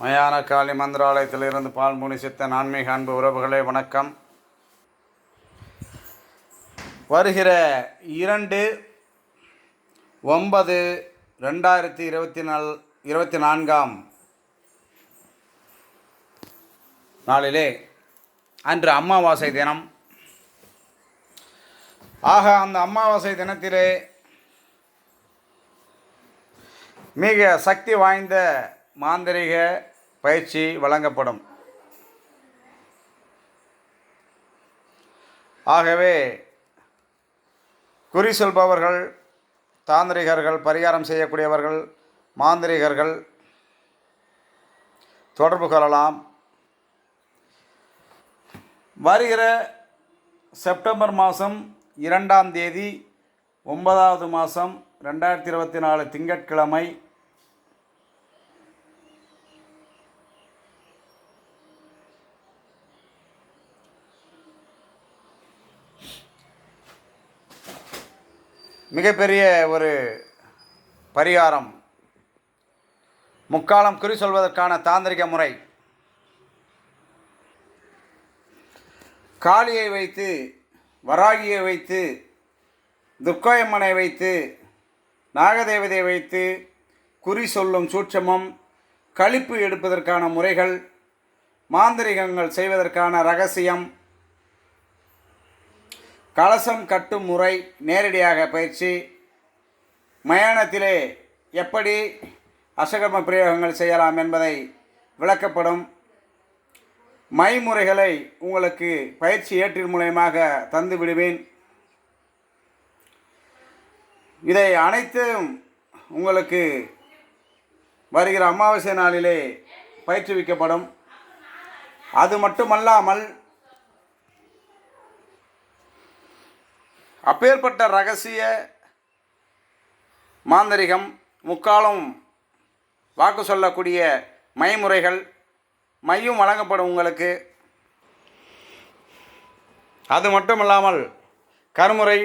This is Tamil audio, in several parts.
மயான காளி மந்திராலயத்திலிருந்து பால்முனி சித்த ஆன்மீக அன்பு உறவுகளே வணக்கம். வருகிற இரண்டு ஒன்பது ரெண்டாயிரத்தி இருபத்தி நால் இருபத்தி நான்காம் நாளிலே அன்று அமாவாசை தினம். ஆக அந்த அமாவாசை தினத்திலே மிக சக்தி வாய்ந்த மாந்திரிக பயிற்சி வழங்கப்படும். ஆகவே குறி சொல்பவர்கள் தாந்திரிகர்கள் பரிகாரம் செய்யக்கூடியவர்கள் மாந்திரிகர்கள் தொடர்பு கொள்ளலாம். வருகிற செப்டம்பர் மாதம் இரண்டாம் தேதி ஒன்பதாவது மாதம் ரெண்டாயிரத்தி இருபத்தி நாலு திங்கட்கிழமை மிகப்பெரிய ஒரு பரிகாரம். முக்காலம் குறி சொல்வதற்கான தாந்திரிக முறை. காளியை வைத்து வராகியை வைத்து துர்க்கோயம்மனை வைத்து நாகதேவதையை வைத்து குறி சொல்லும் சூட்சமம் கழிப்பு எடுப்பதற்கான முறைகள் மாந்திரிகங்கள் செய்வதற்கான ரகசியம் கலசம் கட்டும் முறை நேரடியாக பயிற்சி. மயானத்திலே எப்படி அசகர்ம பிரயோகங்கள் செய்யலாம் என்பதை விளக்கப்படும். மைமுறைகளை உங்களுக்கு பயிற்சி ஏற்றின் மூலயமாக தந்து விடுவேன். இதை அனைத்தும் உங்களுக்கு வருகிற அமாவாசை நாளிலே பயிற்றுவிக்கப்படும். அது மட்டுமல்லாமல் அப்பேற்பட்ட ரகசிய மாந்தரிகம் முக்காலம் வாக்கு சொல்லக்கூடிய மைமுறைகள் மையும் வழங்கப்படும் உங்களுக்கு. அது மட்டும் இல்லாமல் கருமுறை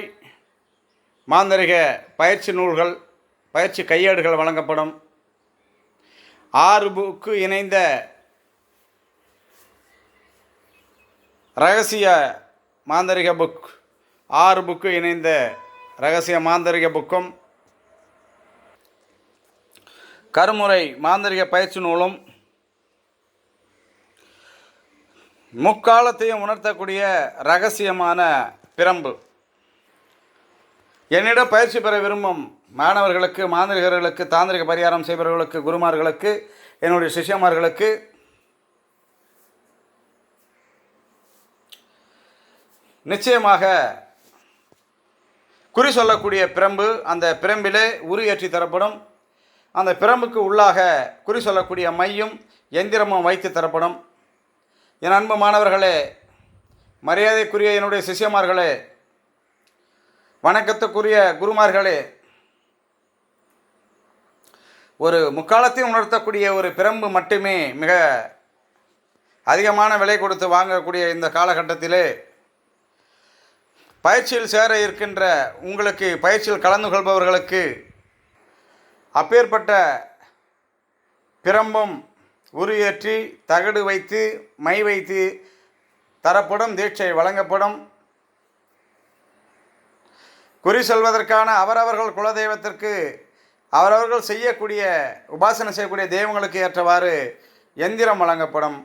மாந்தரிக பயிற்சி நூல்கள் பயிற்சி கையேடுகள் வழங்கப்படும். ஆறு புக்கு இணைந்த ரகசிய மாந்தரிக புக் ஆறு புக்கு இணைந்த ரகசிய மாந்தரிக புக்கும். கருமுறை மாந்தரிக பயிற்சி நூலும். முக்காலத்தையும் உணர்த்தக்கூடிய ரகசியமான பிரம்பு. என்னிடம் பயிற்சி பெற விரும்பும் மாணவர்களுக்கு மாந்திரிகர்களுக்கு தாந்திரிக பரிகாரம் செய்பவர்களுக்கு குருமார்களுக்கு என்னுடைய சிஷ்யமார்களுக்கு நிச்சயமாக குறி சொல்லக்கூடிய பிரம்பு அந்த பிரம்பிலே உரு ஏற்றி தரப்படும். அந்த பிரம்புக்கு உள்ளாக குறி சொல்லக்கூடிய மையும் எந்திரமும் வைத்து தரப்படும். என் அன்பு மாணவர்களே மரியாதைக்குரிய என்னுடைய சிஷ்யமார்களே வணக்கத்துக்குரிய குருமார்களே ஒரு முக்காலத்தையும் உணர்த்தக்கூடிய ஒரு பிரம்பு மட்டுமே மிக அதிகமான விலை கொடுத்து வாங்கக்கூடிய இந்த காலகட்டத்திலே பயிற்சியில் சேர இருக்கின்ற உங்களுக்கு பயிற்சியில் கலந்து கொள்பவர்களுக்கு அப்பேற்பட்ட பிரம்பம் உருயேற்றி தகடு வைத்து மை வைத்து தரப்படும் தீட்சை வழங்கப்படும். குறி சொல்வதற்கான அவரவர்கள் குலதெய்வத்திற்கு அவரவர்கள் செய்யக்கூடிய உபாசனை செய்யக்கூடிய தெய்வங்களுக்கு ஏற்றவாறு எந்திரம் வழங்கப்படும்.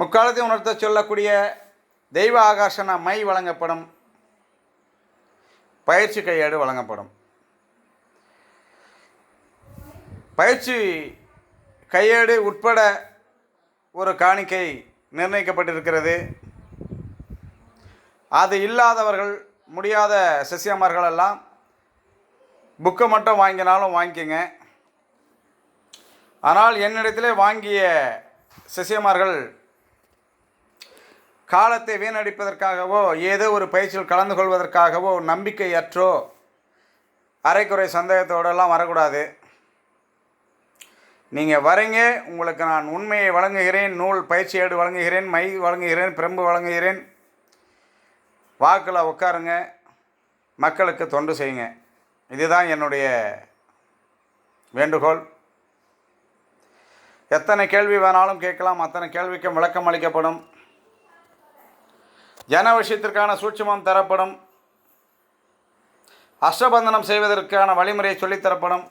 முக்காலத்தை உணர்த்த சொல்லக்கூடிய தெய்வ ஆகர்ஷண மை வழங்கப்படும். பயிற்சி கையேடு வழங்கப்படும். பயிற்சி கையேடு உட்பட ஒரு காணிக்கை நிர்ணயிக்கப்பட்டிருக்கிறது. அது இல்லாதவர்கள் முடியாத சிஷியமார்கள் எல்லாம் புக்கை மட்டும் வாங்கினாலும் வாங்கிக்கங்க. ஆனால் என்னிடத்திலே வாங்கிய சசியமார்கள் காலத்தை வீணடிப்பதற்காகவோ ஏதோ ஒரு பயிற்சியில் கலந்து கொள்வதற்காகவோ நம்பிக்கையற்றோ அரைக்குறை சந்தேகத்தோடெல்லாம் வரக்கூடாது. நீங்கள் வரீங்க உங்களுக்கு நான் உண்மையை வழங்குகிறேன் நூல் பயிற்சி ஏடு வழங்குகிறேன் மை வழங்குகிறேன் பிரம்பு வழங்குகிறேன். வாக்கில் உட்காருங்க மக்களுக்கு தொண்டு செய்யுங்க. இதுதான் என்னுடைய வேண்டுகோள். எத்தனை கேள்வி வேணாலும் கேட்கலாம் அத்தனை கேள்விக்கும் விளக்கம் அளிக்கப்படும். ஜன சூட்சமம் தரப்படும். அஷ்டபந்தனம் செய்வதற்கான வழிமுறை சொல்லித்தரப்படும்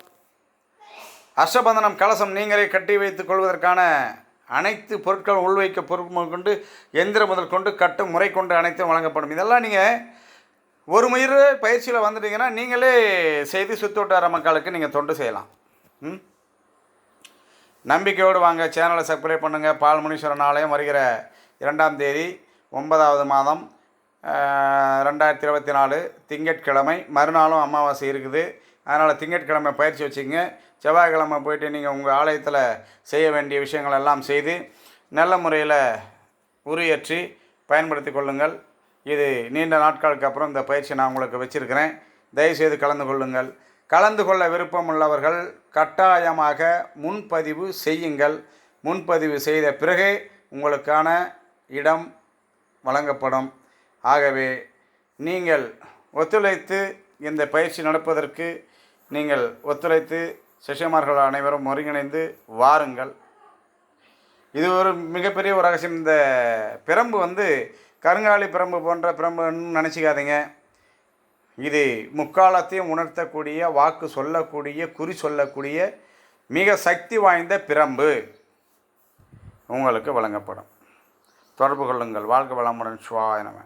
அஷ்டபந்தனம் கலசம் நீங்களே கட்டி வைத்துக் கொள்வதற்கான அனைத்து பொருட்களும் உள்வைக்க பொருட்கள் கொண்டு எந்திரம் முதல் கொண்டு கட்டும் முறை கொண்டு அனைத்தும் வழங்கப்படும். இதெல்லாம் நீங்கள் ஒரு முறை பயிற்சியில் வந்துட்டீங்கன்னா நீங்களே செய்து சுற்றுவட்டார மக்களுக்கு நீங்கள் தொண்டு செய்யலாம். ம்? நம்பிக்கையோடு வாங்க. சேனலை சப்ஸ்கிரைப் பண்ணுங்கள் பால்முனீஸ்வரன் ஆலயம் வருகிற இரண்டாம் தேதி. ஒன்பதாவது மாதம் ரெண்டாயிரத்தி இருபத்தி நாலு திங்கட்கிழமை. மறுநாளும் அமாவாசை இருக்குது. அதனால் திங்கட்கிழமை பயிற்சி வச்சுங்க செவ்வாய்க்கிழமை போயிட்டு நீங்கள் உங்கள் ஆலயத்தில் செய்ய வேண்டிய விஷயங்கள் எல்லாம் செய்து நல்ல முறையில் உரியற்றி பயன்படுத்தி கொள்ளுங்கள். இது நீண்ட நாட்களுக்கு அப்புறம் இந்த பயிற்சி நான் உங்களுக்கு வச்சுருக்கிறேன். தயவுசெய்து கலந்து கொள்ளுங்கள். கலந்து கொள்ள விருப்பம் உள்ளவர்கள் கட்டாயமாக முன்பதிவு செய்யுங்கள். முன்பதிவு செய்த பிறகே உங்களுக்கான இடம் வழங்கப்படும். ஆகவே நீங்கள் ஒத்துழைத்து இந்த பயிற்சி நடப்பதற்கு நீங்கள் ஒத்துழைத்து சிஷ்யமார்கள் அனைவரும் ஒருங்கிணைந்து வாருங்கள். இது ஒரு மிகப்பெரிய ஒரு ரகசியம். இந்த பிரம்பு வந்து கருங்காலி பிரம்பு போன்ற பிரம்புன்னு நினச்சிக்காதீங்க. இது முக்காலத்தையும் உணர்த்தக்கூடிய வாக்கு சொல்லக்கூடிய குறி சொல்லக்கூடிய மிக சக்தி வாய்ந்த பிரம்பு. உங்களுக்கு வழங்கப்படும். தொடர்பு கொள்ளுங்கள். வாழ்க வளமுடன். சுவா நம.